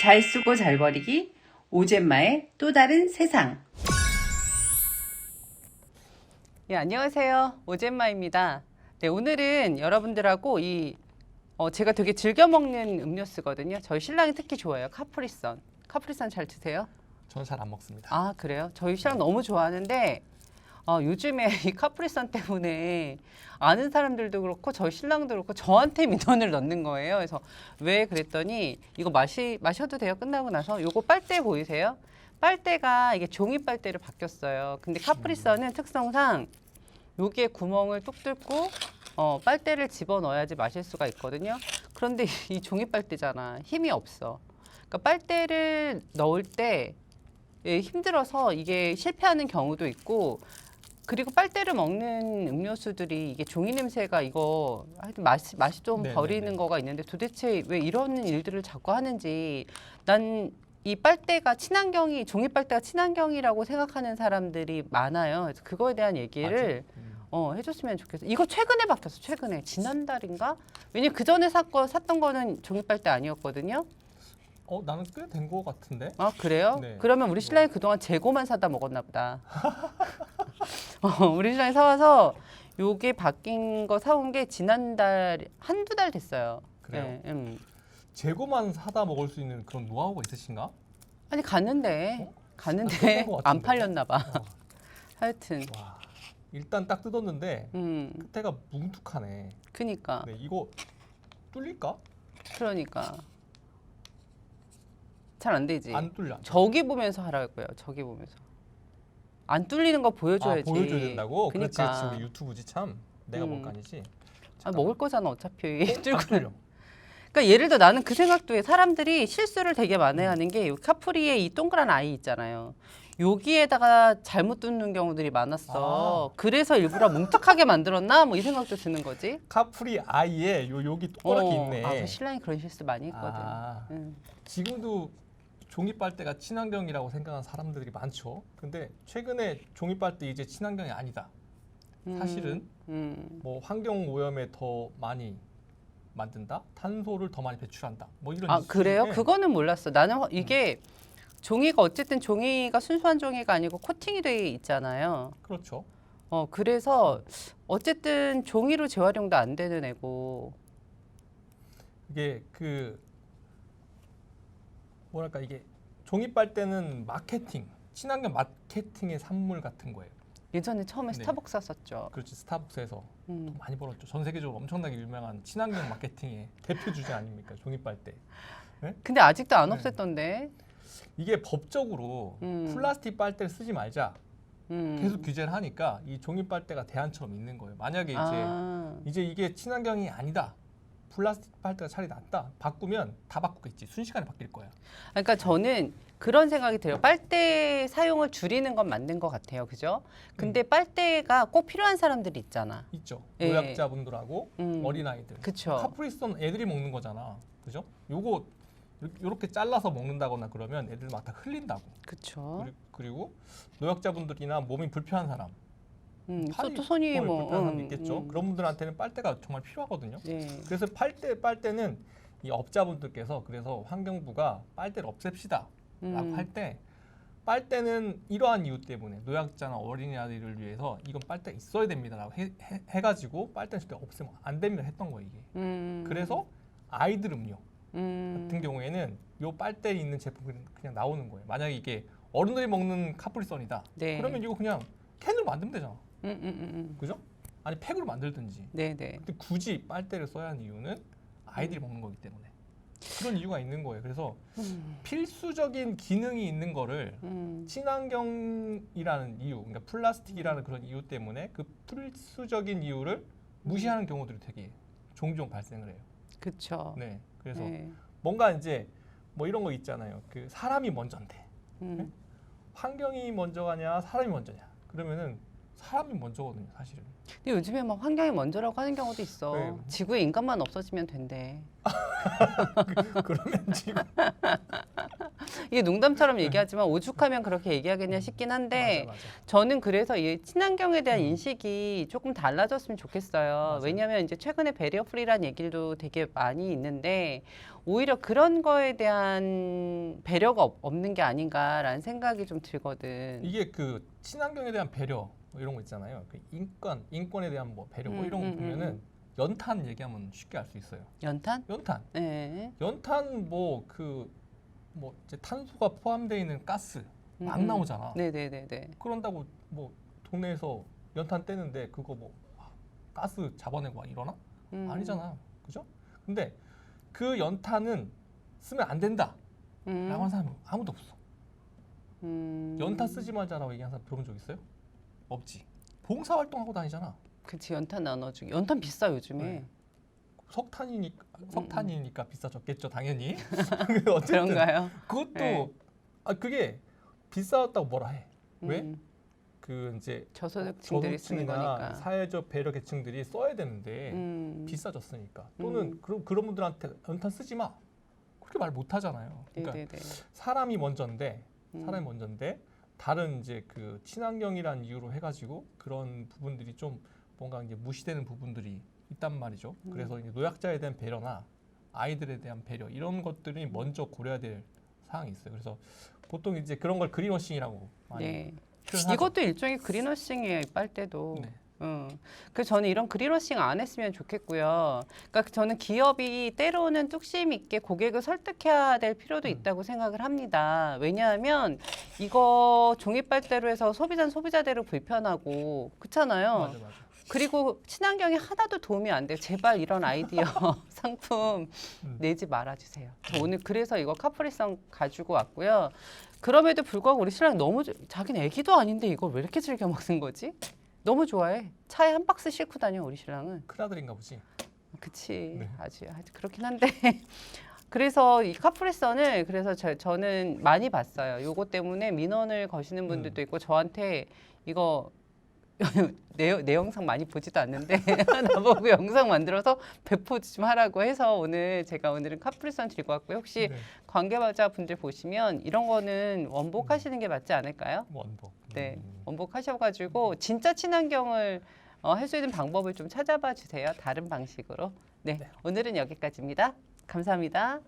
잘 쓰고 잘 버리기 오젠마의 또 다른 세상 예, 안녕하세요. 오젠마입니다. 네, 오늘은 여러분들하고 이 어, 제가 되게 즐겨 먹는 음료수거든요. 저희 신랑이 특히 좋아해요. 카프리선. 카프리선 잘 드세요? 저는 잘 안 먹습니다. 아, 그래요? 저희 신랑 너무 좋아하는데 어, 요즘에 이 카프리선 때문에 아는 사람들도 그렇고 저희 신랑도 그렇고 저한테 민원을 넣는 거예요. 그래서 왜 그랬더니 이거 마시 마셔도 돼요. 끝나고 나서 요거 빨대 보이세요? 빨대가 이게 종이 빨대로 바뀌었어요. 근데 카프리선은 특성상 여기에 구멍을 뚝 뚫고 어, 빨대를 집어 넣어야지 마실 수가 있거든요. 그런데 이 종이 빨대잖아. 힘이 없어. 그러니까 빨대를 넣을 때 예, 힘들어서 이게 실패하는 경우도 있고 그리고 빨대를 먹는 음료수들이 이게 종이 냄새가 이거 하여튼 맛이 맛이 좀 네네네. 버리는 거가 있는데 도대체 왜 이런 일들을 자꾸 하는지 난 이 빨대가 친환경이 종이 빨대가 친환경이라고 생각하는 사람들이 많아요. 그래서 그거에 대한 얘기를 음. 어, 해줬으면 좋겠어. 이거 최근에 바뀌었어. 최근에 지난달인가? 왜냐면 그 전에 샀거 샀던 거는 종이 빨대 아니었거든요. 어 나는 꽤 된 거 같은데. 아 그래요? 네. 그러면 우리 신랑이 그동안 재고만 사다 먹었나 보다. 어, 우리 신랑이 사와서 요게 바뀐 거 사온 게 지난달 한두 달 됐어요. 그래요? 예, 음. 재고만 사다 먹을 수 있는 그런 노하우가 있으신가? 아니 갔는데 어? 갔는데 것안 같은데. 팔렸나 봐. 어, 하여튼 와 일단 딱 뜯었는데 음 끝에가 뭉툭하네. 그니까 네 이거 뚫릴까? 그러니까 잘 안 되지. 안 뚫려. 저기 보면서 하라고요. 저기 보면서 안 뚫리는 거 보여줘야지. 아, 보여줘야 된다고? 그렇지 그러니까. 그렇지 우리 유튜브지 참. 내가 음. 볼거 아니지. 아, 먹을 거잖아 어차피 뚫 뚫고. 뚫려. 그러니까 예를 들어 나는 그 생각도 해. 사람들이 실수를 되게 많이 하는 게이 카프리의 이 동그란 아이 있잖아요. 여기에다가 잘못 뚫는 경우들이 많았어. 그래서 일부러 뭉툭하게 만들었나? 뭐 이 생각도 드는 거지. 카프리 아이에 요 여기 동그랗게 어, 있네. 아, 그 신랑이 그런 실수 많이 했거든. 아, 응. 지금도 종이 빨대가 친환경이라고 생각하는 사람들이 많죠. 근데 최근에 종이 빨대 이제 친환경이 아니다. 사실은 음. 뭐 환경 오염에 더 많이 만든다, 탄소를 더 많이 배출한다. 뭐 이런 아 그래요? 그거는 몰랐어. 나는 허- 이게 종이가 어쨌든 종이가 순수한 종이가 아니고 코팅이 돼 있잖아요. 그렇죠. 어 그래서 어쨌든 종이로 재활용도 안 되는 애고. 이게 그 뭐랄까 이게 종이 빨대는 마케팅, 친환경 마케팅의 산물 같은 거예요. 예전에 처음에 네. 스타벅스 샀었죠. 그렇지 스타벅스에서 음. 많이 벌었죠. 전 세계적으로 엄청나게 유명한 친환경 마케팅의 대표 주제 아닙니까? 종이 빨대. 근데 아직도 안 네. 없앴던데. 이게 법적으로 음. 플라스틱 빨대를 쓰지 말자 음. 계속 규제를 하니까 이 종이 빨대가 대안처럼 있는 거예요. 만약에 이제 아, 이제 이게 친환경이 아니다. 플라스틱 빨대가 차라리 낫다. 바꾸면 다 바꾸겠지. 순식간에 바뀔 거야. 그러니까 저는 그런 생각이 들어요. 빨대 사용을 줄이는 건 맞는 것 같아요. 그죠? 근데 빨대가 꼭 필요한 사람들이 있잖아. 있죠. 예. 노약자분들하고 음. 어린아이들. 그쵸. 카프리선 애들이 먹는 거잖아. 그죠? 요거 요렇게 잘라서 먹는다거나 그러면 애들 막 다 흘린다고. 그쵸. 그리- 그리고 노약자분들이나 몸이 불편한 사람, 음, 팔이 또 손이 뭘 뭐. 불편한 사람 음, 있겠죠. 음. 그런 분들한테는 빨대가 정말 필요하거든요. 예. 그래서 빨대 빨대는 이 업자분들께서 그래서 환경부가 빨대를 없앱시다. 라고 음. 할때 빨대는 이러한 이유 때문에 노약자나 어린이들을 위해서 이건 빨대 있어야 됩니다라고 해, 해, 가지고 빨대는 절대 없애면 안 됩니다 했던 거예요 이게. 음. 그래서 아이들 음료 음. 같은 경우에는 요 빨대에 있는 제품이 그냥 나오는 거예요. 만약에 이게 어른들이 먹는 카프리선이다. 네. 그러면 이거 그냥 캔으로 만들면 되잖아. 음, 음, 음, 음. 그죠? 아니 팩으로 만들든지. 네, 네. 근데 굳이 빨대를 써야 하는 이유는 아이들이 먹는 거기 때문에 그런 이유가 있는 거예요. 그래서 음. 필수적인 기능이 있는 거를 음. 친환경이라는 이유, 그러니까 플라스틱이라는 그런 이유 때문에 그 필수적인 이유를 무시하는 경우들이 되게 종종 발생을 해요. 그쵸. 네, 그래서 네. 뭔가 이제 뭐 이런 거 있잖아요. 그 사람이 먼저인데 음. 환경이 먼저가냐, 사람이 먼저냐? 그러면은 사람이 먼저거든요, 사실은. 근데 요즘에 막 환경이 먼저라고 하는 경우도 있어. 네. 지구에 인간만 없어지면 된대. 그러면 지금 이게 농담처럼 얘기하지만 오죽하면 그렇게 얘기하겠냐 싶긴 한데 맞아, 맞아. 저는 그래서 이 친환경에 대한 음. 인식이 조금 달라졌으면 좋겠어요. 왜냐하면 이제 최근에 배리어 프리라는 얘기도 되게 많이 있는데 오히려 그런 거에 대한 배려가 없- 없는 게 아닌가라는 생각이 좀 들거든. 이게 그 친환경에 대한 배려 뭐 이런 거 있잖아요. 그 인권, 인권에 대한 뭐 배려 뭐 음, 이런 거 음, 보면은 연탄 얘기하면 쉽게 알 수 있어요. 연탄? 연탄, 네. 연탄 뭐 그뭐 이제 탄소가 포함되어 있는 가스 막 음, 음. 나오잖아. 네네네네. 그런다고 뭐 동네에서 연탄 떼는데 그거 뭐 가스 잡아내고 막 이러나? 음. 아니잖아. 그죠? 근데 그 연탄은 쓰면 안 된다. 음. 라고 하는 사람이 아무도 없어. 음. 연탄 쓰지 말자라고 얘기하는 사람 들어본 적 있어요? 없지. 봉사 활동하고 다니잖아. 그치 연탄 나눠주기. 연탄 비싸 요즘에. 네. 석탄이니까 음, 석탄이니까 비싸졌겠죠 당연히. 어쨌든 그런가요? 그것도 네. 아 그게 비싸졌다고 뭐라 해. 왜? 음. 그 이제 저소득층들이 쓰는 거니까. 사회적 배려 계층들이 써야 되는데 음. 비싸졌으니까 또는 음. 그런 그런 분들한테 연탄 쓰지 마 그렇게 말 못 하잖아요. 그러니까 네네네. 사람이 먼저인데 음. 사람이 먼저인데 다른 이제 그 친환경이라는 이유로 해가지고 그런 부분들이 좀 뭔가 이제 무시되는 부분들이 있단 말이죠. 음. 그래서 이제 노약자에 대한 배려나 아이들에 대한 배려 이런 것들이 먼저 고려해야 될 사항이 있어요. 그래서 보통 이제 그런 걸 그린워싱이라고 많이 네. 이것도 일종의 그린워싱이에요, 이 빨대도. 네. 음. 그래서 저는 이런 그린워싱 안 했으면 좋겠고요. 그러니까 저는 기업이 때로는 뚝심 있게 고객을 설득해야 될 필요도 음. 있다고 생각을 합니다. 왜냐하면 이거 종이 빨대로 해서 소비자는 소비자대로 불편하고 그렇잖아요. 맞아 맞아. 그리고 친환경에 하나도 도움이 안 돼요. 제발 이런 아이디어 상품 음. 내지 말아주세요. 저 오늘 그래서 이거 카프리성 가지고 왔고요. 그럼에도 불구하고 우리 신랑 너무 좋- 자기는 애기도 아닌데 이걸 왜 이렇게 즐겨 먹는 거지? 너무 좋아해. 차에 한 박스 싣고 다녀 우리 신랑은. 큰아들인가 보지. 그치. 네. 아주 아주 그렇긴 한데. 그래서 이 카프레선을 그래서 저, 저는 많이 봤어요. 요거 때문에 민원을 거시는 음. 분들도 있고 저한테 이거 내, 내 영상 많이 보지도 않는데 나보고 영상 만들어서 배포 좀 하라고 해서 오늘 제가 오늘은 카프레선 들고 왔고요. 혹시 네. 관계자분들 분들 보시면 이런 거는 원복하시는 게 맞지 않을까요? 원복. 네, 음. 원복하셔가지고 진짜 친환경을 어, 할 수 있는 방법을 좀 찾아봐 주세요. 다른 방식으로. 네, 네. 오늘은 여기까지입니다. 감사합니다.